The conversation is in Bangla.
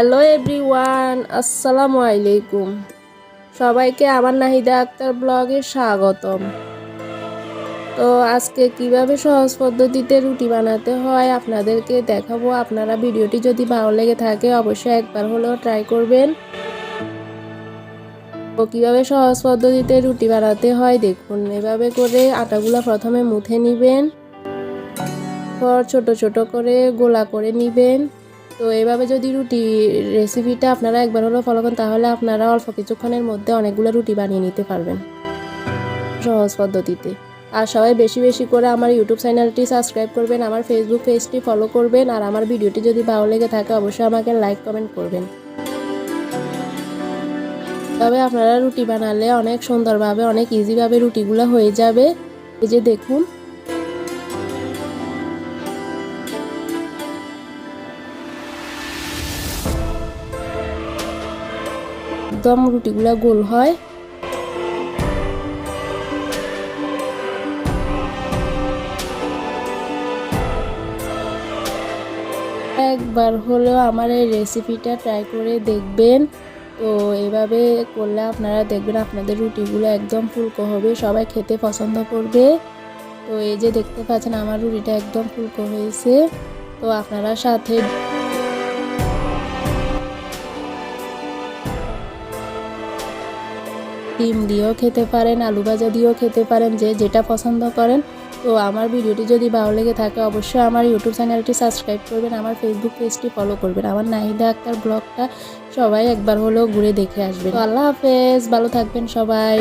হ্যালো এভরিওয়ান আসসালামু আলাইকুম সবাইকে আমার নাহিদা আক্তার ব্লগে স্বাগতম। তো আজকে কীভাবে সহজ পদ্ধতিতে রুটি বানাতে হয় আপনাদেরকে দেখাবো। আপনারা ভিডিওটি যদি ভালো লেগে থাকে, অবশ্যই একবার হলেও ট্রাই করবেন। তো কীভাবে সহজ পদ্ধতিতে রুটি বানাতে হয় দেখুন। এভাবে করে আটাগুলো প্রথমে মুথে নেবেন। পর ছোট ছোট করে গোলা করে নেবেন। তো এভাবে যদি রুটি রেসিপিটা আপনারা একবার হলেও ফলো করেন, তাহলে আপনারা অল্প কিছুক্ষণের মধ্যে অনেকগুলো রুটি বানিয়ে নিতে পারবেন। সহজ পদ্ধতিতে। আর সবাই বেশি বেশি করে আমার ইউটিউব চ্যানেলটি সাবস্ক্রাইব করবেন, আমার ফেসবুক পেজটি ফলো করবেন, আর আমার ভিডিওটি যদি ভালো লেগে থাকে, অবশ্যই আমাকে লাইক কমেন্ট করবেন। তবে আপনারা রুটি বানালে অনেক সুন্দরভাবে, অনেক ইজিভাবে রুটিগুলো হয়ে যাবে। এই যে দেখুন একদম রুটিগুলো গোল হয়। একবার হলেও আমার এই রেসিপিটা ট্রাই করে দেখবেন। তো এভাবে করলে আপনারা দেখবেন আপনাদের রুটিগুলো একদম ফুলকো হবে, সবাই খেতে পছন্দ করবে। তো এই যে দেখতে পাচ্ছেন, আমার রুটিটা একদম ফুলকো হয়েছে। তো আপনারা সাথে ডিম দিয়েও খেতে পারেন, আলু ভাজা দিয়েও খেতে পারেন, যে যেটা পছন্দ করেন। তো আমার ভিডিওটি যদি ভালো লেগে থাকে, অবশ্যই আমার ইউটিউব চ্যানেলটি সাবস্ক্রাইব করবেন, আমার ফেসবুক পেজটি ফলো করবেন। আমার নাহিদা আক্তার ব্লগটা সবাই একবার হলেও ঘুরে দেখে আসবেন। আল্লাহ হাফেজ, ভালো থাকবেন সবাই।